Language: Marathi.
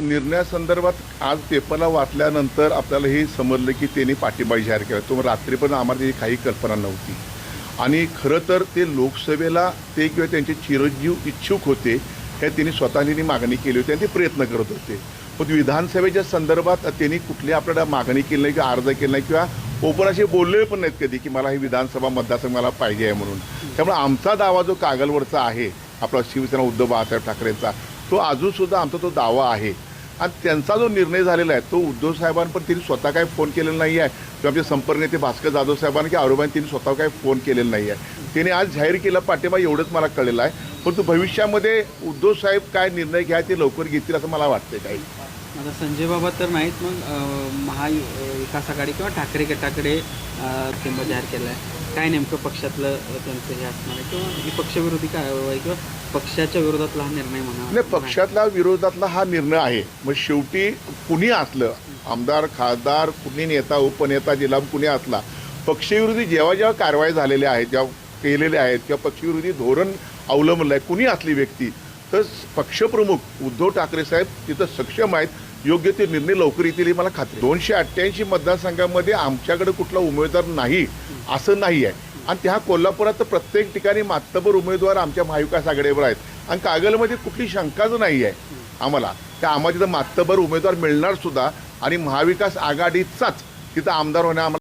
निर्णयासंदर्भात आज पेपरला वाचल्यानंतर आपल्याला हे समजलं की त्यांनी पाठिंबा जाहीर केला. तो रात्री पण आम्हाला त्याची काही कल्पना नव्हती. आणि खरं तर ते लोकसभेला ते किंवा त्यांचे चिरंजीव इच्छुक होते हे त्यांनी स्वतःनी मागणी केली होती आणि ते प्रयत्न करत होते. पण विधानसभेच्या संदर्भात त्यांनी कुठली आपल्याला मागणी केली नाही किंवा अर्ज केला नाही किंवा ओपन असे बोलले पण नाहीत कधी की मला हे विधानसभा मतदारसंघ मला पाहिजे आहे म्हणून. त्यामुळे आमचा दावा जो कागलवरचा आहे आपला शिवसेना उद्धव बाळासाहेब ठाकरेंचा तो अजूनसुद्धा आमचा तो दावा आहे. आणि त्यांचा जो निर्णय झालेला आहे तो उद्धव साहेबांना पण त्यांनी स्वतः काही फोन केलेला नाही आहे. किंवा आमचे संपर्क नेते भास्कर जाधव साहेबांना की आरोबांनी त्यांनी स्वतः काही फोन केलेला नाही आहे. त्यांनी आज जाहीर केला पाठिंबा एवढंच मला कळलेलं आहे. परंतु भविष्यामध्ये उद्धव साहेब काय निर्णय घ्या ते लवकर घेतील असं मला वाटतंय काही. आता संजय बाबा तर नाहीत मग महाविकास आघाडी किंवा ठाकरे गटाकडे किंवा जाहीर केला आहे. काय नेमकं पक्षातलं त्यांचं हे असणार आहे? किंवा ही पक्षविरोधी कारवाई किंवा पक्षाच्या विरोधातला हा निर्णय म्हणा. नाही पक्षातला विरोधातला हा निर्णय आहे. मग शेवटी कुणी असलं आमदार खासदार कुणी नेता उपनेता जिल्हा कुणी असला पक्षविरोधी जेव्हा जेव्हा कारवाई झालेल्या आहेत जेव्हा केलेल्या आहेत किंवा पक्षविरोधी धोरण अवलंबलं आहे कुणी असली व्यक्ती तर पक्षप्रमुख उद्धव ठाकरे साहेब तिथं सक्षम आहेत. योग्य ते निर्णय लवकर येतील ही मला खात्री दोनशे अठ्ठ्याऐंशी मतदारसंघामध्ये आमच्याकडे कुठला उमेदवार नाही असं नाही आहे. आणि त्या कोल्हापुरात तर प्रत्येक ठिकाणी मातबर उमेदवार आमच्या महाविकास आघाडीवर आहेत. आणि कागलमध्ये कुठली शंकाच नाही आहे आम्हाला. त्या आम्हाला तिथं मातबर उमेदवार मिळणार सुद्धा आणि महाविकास आघाडीचाच तिथं आमदार होण्या आम्हाला